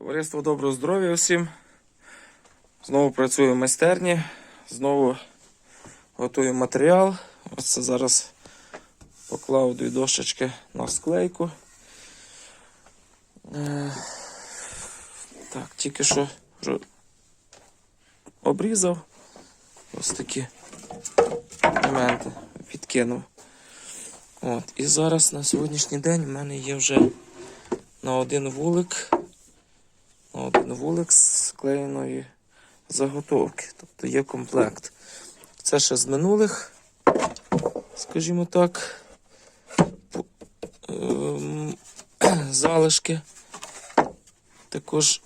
Товариство доброго здоров'я усім. Знову працюю в майстерні, знову готую матеріал. Ось це зараз поклав дві дощечки на склейку. Е, Так, тільки що обрізав. Ось такі моменти відкинув. От. І зараз на сьогоднішній день в мене є вже на один вулик вулик з склеєної заготовки. Тобто є комплект. Це ще з минулих, скажімо так, ем, залишки. Також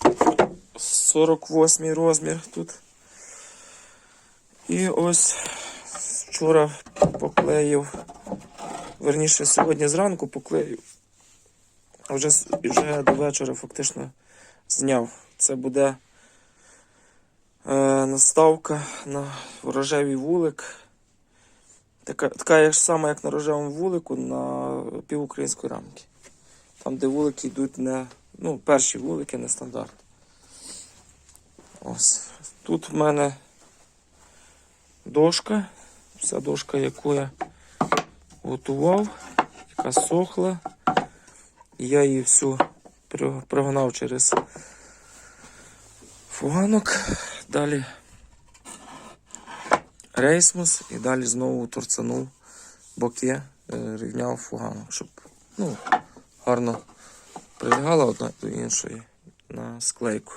48 розмір тут. І ось вчора поклеїв, верніше сьогодні зранку поклеїв. Вже, вже до вечора фактично зняв. Це буде е, наставка на рожевий вулик. Така, така як сама, як на рожевому вулику на півукраїнської рамки. Там, де вулики йдуть не. Ну, перші вулики не стандарт. Ось. Тут в мене дошка. Вся дошка, яку я готував, яка сохла. І я її всю прогнав через фуганок. Далі рейсмус і далі знову торцанув боки, е, рівняв фуганок, щоб ну, гарно прилягала одна до іншої на склейку.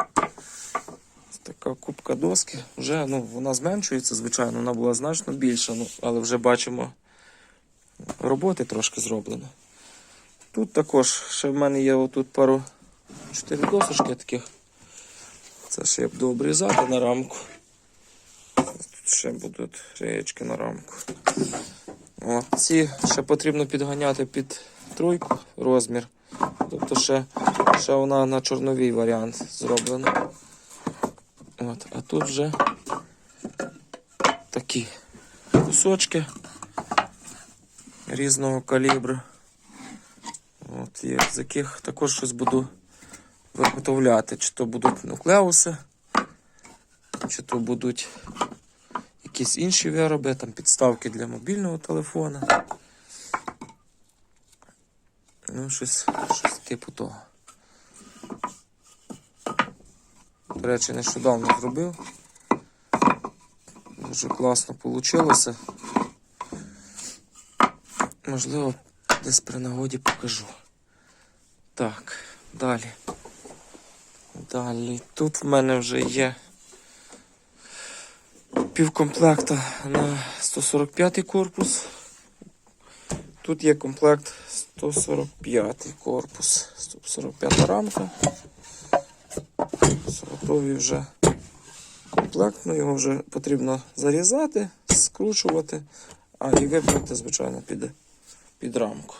Така кубка доски. Вже ну, вона зменшується, звичайно, вона була значно більша, ну, але вже бачимо, роботи трошки зроблено. Тут також ще в мене є отут пару чотири досочки таких. Це ще я буду обрізати на рамку. Тут ще будуть реєчки на рамку. О, ці ще потрібно підганяти під тройку розмір. Тобто ще, ще вона на чорновий варіант зроблена. От, а тут вже такі кусочки різного калібру. От, з яких також щось буду виготовляти. Чи то будуть нуклеуси, чи то будуть якісь інші вироби, там підставки для мобільного телефона. Ну, щось, щось типу того. До речі, нещодавно зробив. Дуже класно вийшло. Можливо, десь при нагоді покажу. Так, далі. Далі. Тут в мене вже є півкомплекта на 145 корпус. Тут є комплект 145 корпус. 145 рамка. Готовий вже комплект. Ну, його вже потрібно зарізати, скручувати, а і випрати, звичайно, під, під рамку.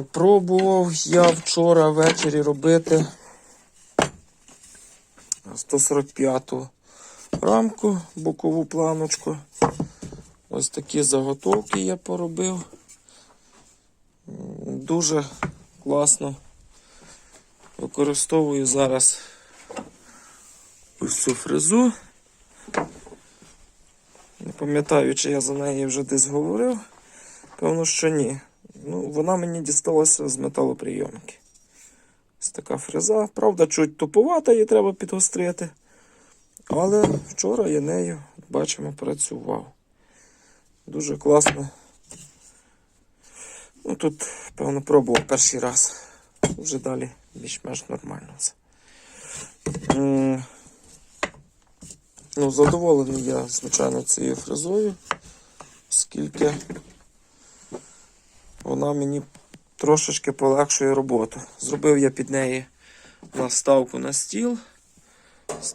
Пробував я вчора ввечері робити 145-ту рамку, бокову планочку. Ось такі заготовки я поробив. Дуже класно використовую зараз ось цю фрезу. Не пам'ятаю, чи я за неї вже десь говорив. Певно, що ні. Вона мені дісталася з металоприйомки. Ось така фреза. Правда, чуть туповата, її треба підгострити. Але вчора я нею, бачимо, працював. Дуже класно. Ну, тут, певно, пробував перший раз. Вже далі більш-менш нормально все. Ну, задоволений я, звичайно, цією фрезою, оскільки вона мені трошечки полегшує роботу. Зробив я під неї наставку на стіл,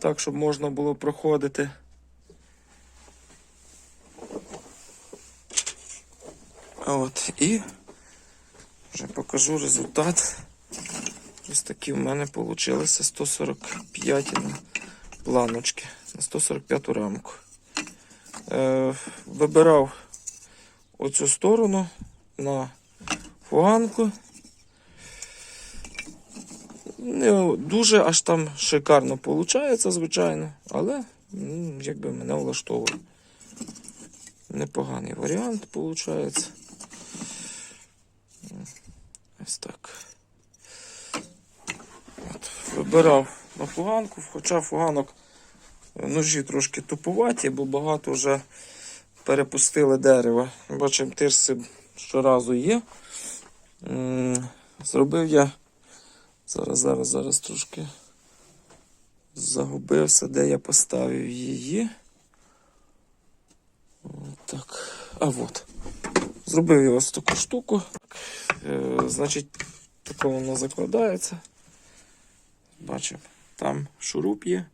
так, щоб можна було проходити. От, і вже покажу результат. Ось такі в мене вийшли 145 на планочки на 145 рамку. Е, вибирав оцю сторону на фуганку. Не дуже аж там шикарно виходить, звичайно, але якби мене влаштовує. Непоганий варіант виходить. Ось так. От, вибирав на фуганку, хоча фуганок е, ножі трошки тупуваті, бо багато вже перепустили дерева. Бачимо, тирси щоразу є. Зробив я. Зараз, зараз, зараз трошки загубився, де я поставив її. Так. А от. Зробив я ось таку штуку. Е, значить, тако воно закладається. Бачимо, там шуруп є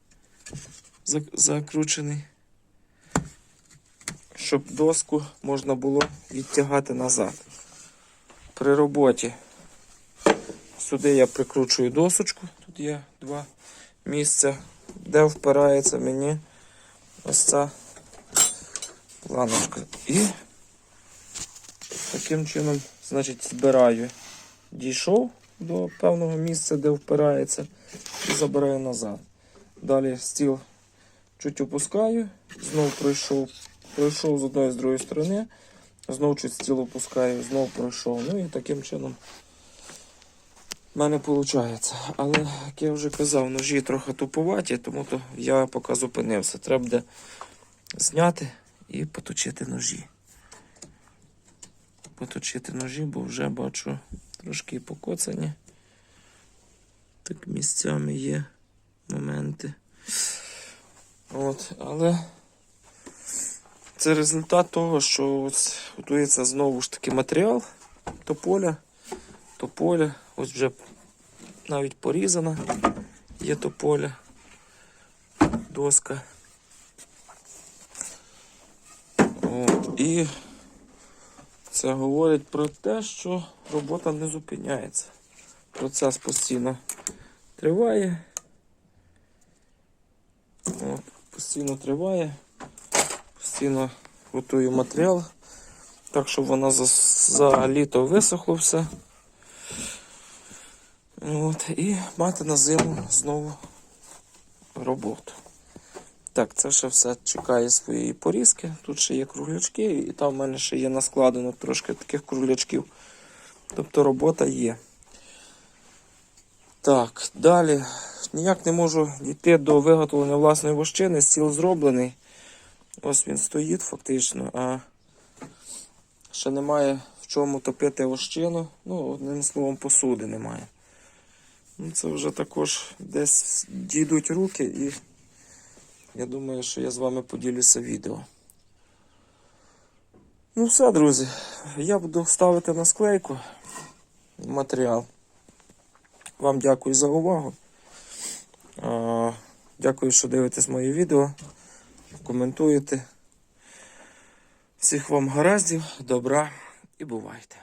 закручений. Щоб доску можна було відтягати назад. При роботі сюди я прикручую досочку. Тут є два місця, де впирається мені ось ця планочка. І таким чином, значить, збираю. Дійшов до певного місця, де впирається, і забираю назад. Далі стіл чуть опускаю, знов пройшов, пройшов з одної з другої сторони, знов чуть стіл опускаю, знов пройшов. Ну і таким чином в мене виходить. Але, як я вже казав, ножі трохи туповаті, тому то я поки зупинився. Треба буде зняти і поточити ножі. Поточити ножі, бо вже бачу трошки покоцані. Так місцями є моменти. От, але це результат того, що ось готується знову ж таки матеріал тополя. Тополя, ось вже навіть порізана є тополя, доска. От, і це говорить про те, що робота не зупиняється. Процес постійно триває. От, постійно триває. Постійно готую матеріал. Так, щоб воно за, за літо висохло все. От, і мати на зиму знову роботу. Так, це ще все чекає своєї порізки. Тут ще є круглячки, і там в мене ще є наскладено трошки таких круглячків. Тобто робота є. Так, далі. Ніяк не можу дійти до виготовлення власної вощини. Стіл зроблений. Ось він стоїть фактично, а ще немає в чому топити вощину. Ну, одним словом, посуди немає. Ну, це вже також десь дійдуть руки і я думаю, що я з вами поділюся відео. Ну все, друзі. Я буду ставити на склейку матеріал. Вам дякую за увагу. Дякую, що дивитесь мої відео. Коментуєте. Всіх вам гараздів, добра і бувайте!